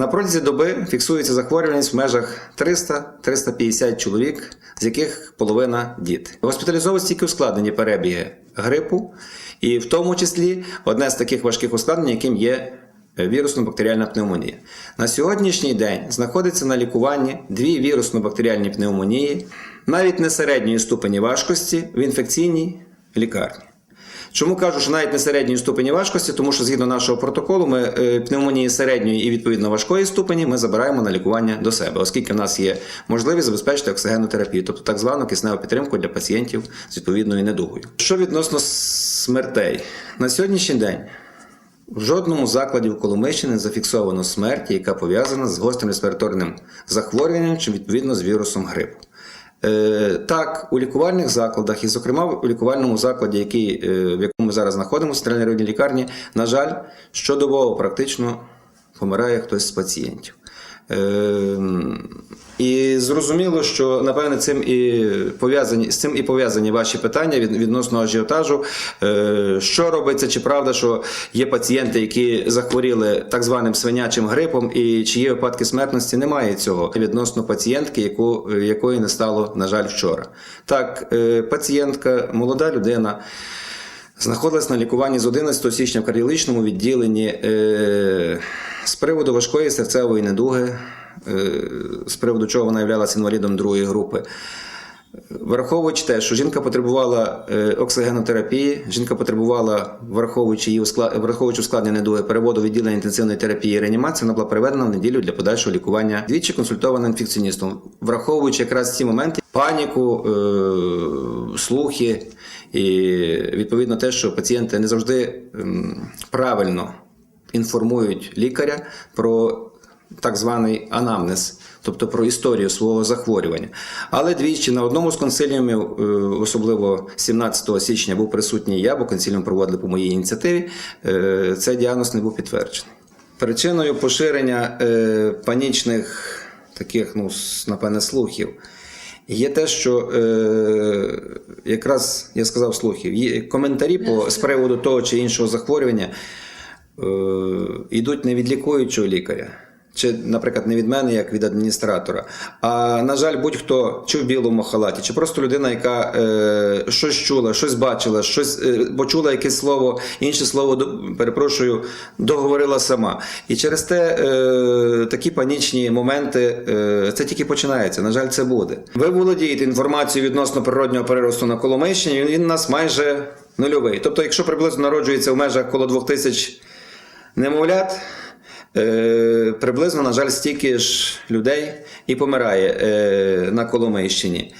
На протязі доби фіксується захворюваність в межах 300-350 чоловік, з яких половина діти. Госпіталізовують тільки ускладнені перебіги грипу, і в тому числі одне з таких важких ускладнень, яким є е, вірусно-бактеріальна пневмонія. На сьогоднішній день знаходиться на лікуванні дві вірусно-бактеріальні пневмонії, навіть не середньої ступені важкості в інфекційній лікарні. Чому кажу, що навіть не середньої ступені важкості, тому що згідно нашого протоколу, ми е, пневмонії середньої і відповідно важкої ступені ми забираємо на лікування до себе, оскільки в нас є можливість забезпечити оксигенну терапію, тобто так звану кисневу підтримку для пацієнтів з відповідною недугою. Що відносно смертей на сьогоднішній день. В жодному закладі в Коломийщині не зафіксовано смерті, яка пов'язана з гострим респіраторним захворюванням чи відповідно з вірусом грипу. Е, так, у лікувальних закладах, і, зокрема, у лікувальному закладі, який, е, в якому ми зараз знаходимося, центральній районній лікарні, на жаль, щодобово практично помирає хтось з пацієнтів. І зрозуміло, що напевне цим і пов'язані з цим і пов'язані ваші питання від, відносно ажіотажу. Е, що робиться, чи правда, що є пацієнти, які захворіли так званим свинячим грипом, і чи є випадки смертності? Немає цього відносно пацієнтки, яку, якої не стало, на жаль, вчора. Так, е, пацієнтка, молода людина. Знаходилась на лікуванні з 11 січня в кардіологічному відділенні е, з приводу важкої серцевої недуги, з приводу чого вона являлася інвалідом другої групи. Враховуючи те, що жінка потребувала е, оксигенотерапії, жінка потребувала, враховуючи її враховуючи ускладнення недуги, переводу відділення інтенсивної терапії і реанімації, вона була переведена в неділю для подальшого лікування. Двічі консультована інфекціоністом, враховуючи якраз ці моменти, паніку, е, слухи і відповідно те, що пацієнти не завжди правильно інформують лікаря про так званий анамнез, тобто про історію свого захворювання. Але двічі на одному з консиліумів, е, особливо 17 січня, був присутній я, бо консиліум проводили по моїй ініціативі. е, Цей діагноз не був підтверджений. Причиною поширення е, панічних таких, ну, напевне, слухів. Є те, що е, якраз я сказав слухів, є коментарі по, з приводу того чи іншого захворювання е, йдуть не від лікуючого лікаря, чи, наприклад, не від мене, як від адміністратора. А на жаль, будь-хто чи в білому халаті, чи просто людина, яка е, щось чула, щось бачила, щось е, почула якесь слово, інше слово, перепрошую, договорила сама. І через те е, такі панічні моменти е, це тільки починається. На жаль, це буде. Ви володієте інформацією відносно природнього переросту на Коломийщині, він у нас майже нульовий. Тобто, якщо приблизно народжується в межах коло 2000 немовлят, приблизно, на жаль, стільки ж людей і помирає е, на Коломийщині.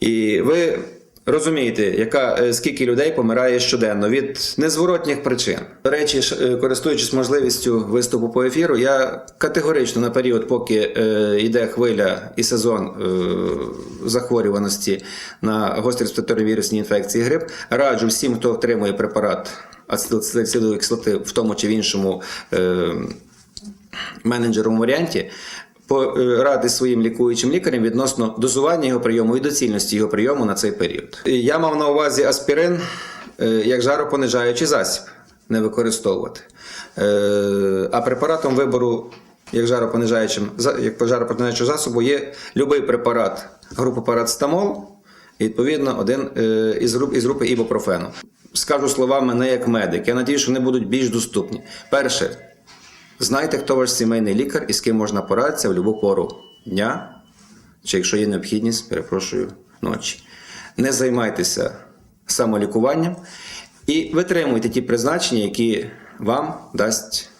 І ви розумієте, яка, е, скільки людей помирає щоденно від незворотніх причин. До речі, е, користуючись можливістю виступу по ефіру, я категорично на період, поки е, йде хвиля і сезон е, захворюваності на гострі респіраторні вірусні інфекції грип, раджу всім, хто отримує препарат ацетилсилової кислоти в тому чи в іншому е, менеджером варіанті. Поради своїм лікуючим лікарям відносно дозування його прийому і доцільності його прийому на цей період. Я мав на увазі аспірин е, як жаропонижаючий засіб не використовувати. Е, А препаратом вибору як жаропонижаючим, як жаропонижаючого засобу є будь-який препарат групи парацетамол, і, відповідно, один е, із груп із групи ібупрофену. Скажу словами не як медик. Я надію, що вони будуть більш доступні. Перше, знайте, хто ваш сімейний лікар і з ким можна порадитися в будь-яку пору дня, чи якщо є необхідність, перепрошую, ночі. Не займайтеся самолікуванням і витримуйте ті призначення, які вам дасть